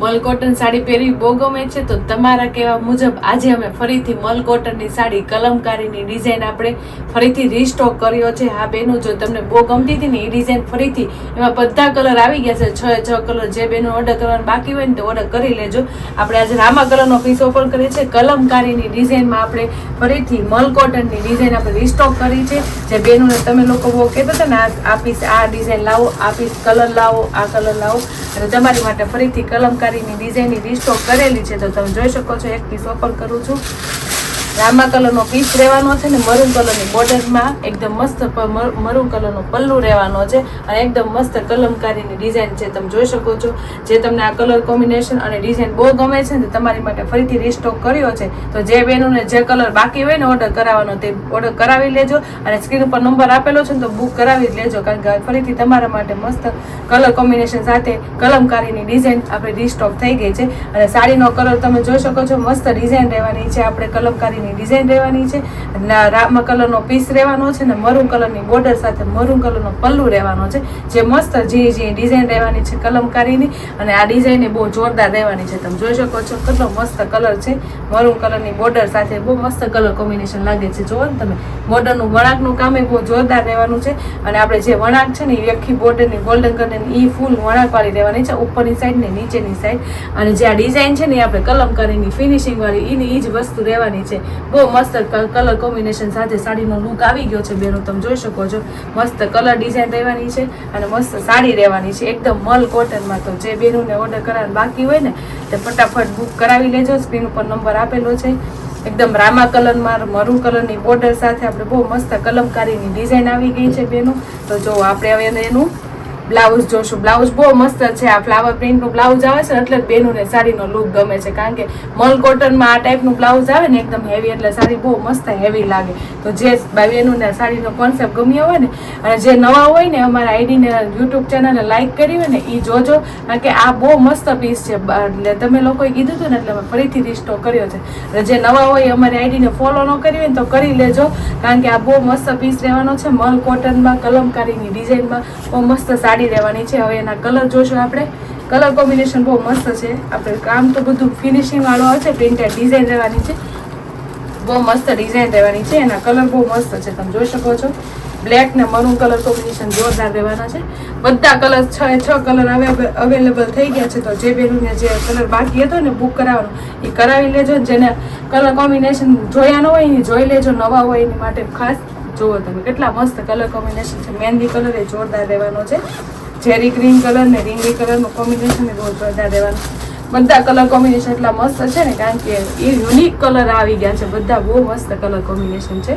મલ cotton sari પહેરવી બહુ ગમે છે, તો તમારા કહેવા મુજબ આજે અમે ફરીથી મલ કોટનની સાડી, કલમકારીની ડિઝાઇન આપણે ફરીથી રીસ્ટોક કર્યો છે. હા, બેનો, જો તમને બહુ ગમતી હતી ને એ ડિઝાઇન ફરીથી એમાં બધા કલર આવી ગયા છે. છ છ કલર જે બેનો ઓર્ડર કરવાનો બાકી હોય ને તો ઓર્ડર કરી લેજો. આપણે આજે રામા કલરનો પીસ ઓપન કરીએ છીએ. કલમકારીની ડિઝાઇનમાં આપણે ફરીથી મલ કોટનની ડિઝાઇન આપણે રીસ્ટોક કરી છે. જે બેનોને તમે લોકો બહુ કહેતા હતા ને, આ- પીસ આ ડિઝાઇન લાવો, આ પીસ કલર લાવો, આ કલર લાવો. અને તમારી માટે ફરીથી કલમકારીની ડિઝાઇનની રીસ્ટોક કરેલી છે, તો તમે જોઈ શકો છો, એક પીસ ઓપન કરું છું. રામા કલરનો પીસ રહેવાનો છે ને મરૂન કલરની બોર્ડરમાં એકદમ મસ્ત મરૂન કલરનો પલ્લુ રહેવાનો છે અને એકદમ મસ્ત કલમકારીની ડિઝાઇન છે તમે જોઈ શકો છો. જે તમને આ કલર કોમ્બિનેશન અને ડિઝાઇન બહુ ગમે છે ને તમારી માટે ફરીથી રીસ્ટોક કર્યો છે, તો જે બહેનોને જે કલર બાકી હોય ને ઓર્ડર કરાવવાનો તે ઓર્ડર કરાવી લેજો અને સ્ક્રીન ઉપર નંબર આપેલો છે ને તો બુક કરાવી જ લેજો, કારણ કે ફરીથી તમારા માટે મસ્ત કલર કોમ્બિનેશન સાથે કલમકારીની ડિઝાઇન આપણે રીસ્ટોક થઈ ગઈ છે. અને સાડીનો કલર તમે જોઈ શકો છો, મસ્ત ડિઝાઇન રહેવાની છે. આપણે કલમકારીની ડિઝાઇન રહેવાની છે રામા કલરનો પીસ રહેવાનો છે ને મરૂન કલરની બોર્ડર સાથે મરૂન કલરનો પલ્લુ રહેવાનો છે. જે મસ્ત ઝીણી ઝીણી ડિઝાઇન રહેવાની છે કલમકારીની, અને આ ડિઝાઇન બહુ જોરદાર રહેવાની છે. તમે જોઈ શકો છો, કેટલો મસ્ત કલર છે. મરૂન કલરની બોર્ડર સાથે બહુ મસ્ત કલર કોમ્બિનેશન લાગે છે. જુઓ ને તમે બોર્ડરનું વણાકનું કામ એ બહુ જોરદાર રહેવાનું છે. અને આપણે જે વણાક છે ને એ આખી બોર્ડરની ગોલ્ડન કલરની એ ફૂલ વણાકવાળી રહેવાની છે, ઉપરની સાઈડ ને નીચેની સાઈડ અને જે આ ડિઝાઇન છે ને એ આપણે કલમકારીની ફિનિશિંગવાળી એની એ જ વસ્તુ રહેવાની છે. બહુ મસ્ત કલર કોમ્બિનેશન સાથે સાડીનો લુક આવી ગયો છે બેનો, તમે જોઈ શકો છો. મસ્ત કલર ડિઝાઇન રહેવાની છે અને મસ્ત સાડી રહેવાની છે. એકદમ મલ કોટનમાં તો જે બેનોને ઓર્ડર કરવાનું બાકી હોય ને, તે ફટાફટ બુક કરાવી લેજો. સ્ક્રીન ઉપર નંબર આપેલો છે. એકદમ રામા કલરમાં મરૂન કલરની બોર્ડર સાથે આપણે બહુ મસ્ત કલમકારીની ડિઝાઇન આવી ગઈ છે બેનું. તો જો આપણે હવે એને બ્લાઉઝ જોશું. બ્લાઉઝ બહુ મસ્ત છે. આ ફ્લાવર પ્રિન્ટનું બ્લાઉઝ આવે છે એટલે બેનુને સાડીનો લુક ગમે છે. કારણ કે મલ કોટનમાં આ ટાઈપનું બ્લાઉઝ આવે ને, એકદમ હેવી એટલે સાડી બહુ મસ્ત હેવી લાગે. તો જે બેનુને સાડીનો કોન્સેપ્ટ ગમ્યો હોય ને, અને જે નવા હોય ને, અમારા આઈડીને યુટ્યુબ ચેનલને લાઇક કરી હોય ને એ જોજો. કારણ કે આ બહુ મસ્ત પીસ છે. એટલે તમે લોકોએ કીધું હતું ને, એટલે અમે ફરીથી રિસ્ટોર કર્યો છે. અને જે નવા હોય, અમારી આઈડીને ફોલો ન કરી હોય ને, તો કરી લેજો. કારણ કે આ બહુ મસ્ત પીસ રહેવાનો છે. મલ કોટનમાં કલમકારીની ડિઝાઇનમાં બહુ મસ્ત સાડી રહેવાની છે. હવે એના કલર જોશું આપણે. કલર કોમ્બિનેશન બહુ મસ્ત છે. આપણે કામ તો બધું ફિનિશિંગવાળું આવશે પ્રિન્ટેડ ડિઝાઇન રહેવાની છે. બહુ મસ્ત ડિઝાઇન રહેવાની છે. એના કલર બહુ મસ્ત છે. તમે જોઈ શકો છો. બ્લેક ને મરૂન કલર કોમ્બિનેશન જોરદાર રહેવાના છે. બધા કલર છ છ કલર હવે અવેલેબલ થઈ ગયા છે. તો જે બેનુને જે કલર બાકી હતો ને બુક કરાવવાનો, એ કરાવી લેજો. જેને કલર કોમ્બિનેશન જોયા ન હોય, એ જોઈ લેજો. નવા હોય, એની માટે ખાસ જુઓ તમે. કેટલા મસ્ત કલર કોમ્બિનેશન છે. મહેંદી કલર એ જોરદાર રહેવાનો છે. ઝેરી ગ્રીન કલર ને રીંગી કલરનું કોમ્બિનેશન એ બહુ જોરદાર રહેવાનું બધા કલર કોમ્બિનેશન એટલા મસ્ત છે ને, કારણ કે એ યુનિક કલર આવી ગયા છે. બધા બહુ મસ્ત કલર કોમ્બિનેશન છે.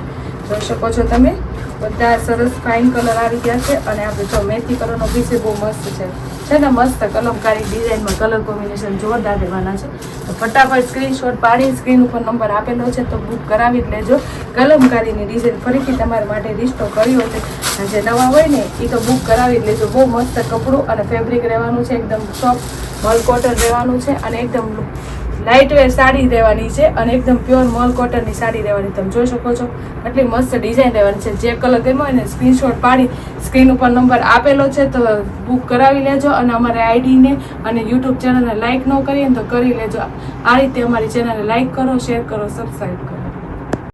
જોઈ શકો છો તમે. બધા સરસ ફાઇન કલર આવી ગયા છે અને આપણે જો મેથી કલરનો પીસ બહુ મસ્ત છે. છે ને મસ્ત કલમકારી ડિઝાઇનમાં કલર કોમ્બિનેશન જોરદાર રહેવાના છે. તો ફટાફટ સ્ક્રીનશોટ પાડી સ્ક્રીન ઉપર નંબર આપેલો છે તો બુક કરાવી જ લેજો. કલમકારીની ડિઝાઇન ફરીથી તમારા માટે રિસ્ટો કર્યો છે. જે નવા હોય ને એ તો બુક કરાવી જ લેજો. બહુ મસ્ત કપડું અને ફેબ્રિક રહેવાનું છે, એકદમ સોફ્ટ મલ કોટન રહેવાનું છે અને એકદમ લાઇટ વેર સાડી રહેવાની છે અને એકદમ પ્યોર મોલ કોટનની સાડી રહેવાની. તમે જોઈ શકો છો એટલી મસ્ત ડિઝાઇન રહેવાની છે. જે કલર ગમ્યો હોય ને સ્ક્રીનશોટ પાડી સ્ક્રીન ઉપર નંબર આપેલો છે તો બુક કરાવી લેજો અને અમારે આઈડીને અને યુટ્યુબ ચેનલને લાઇક ન કરીએ તો કરી લેજો. આ રીતે અમારી ચેનલને લાઇક કરો શેર કરો સબસ્ક્રાઈબ કરો.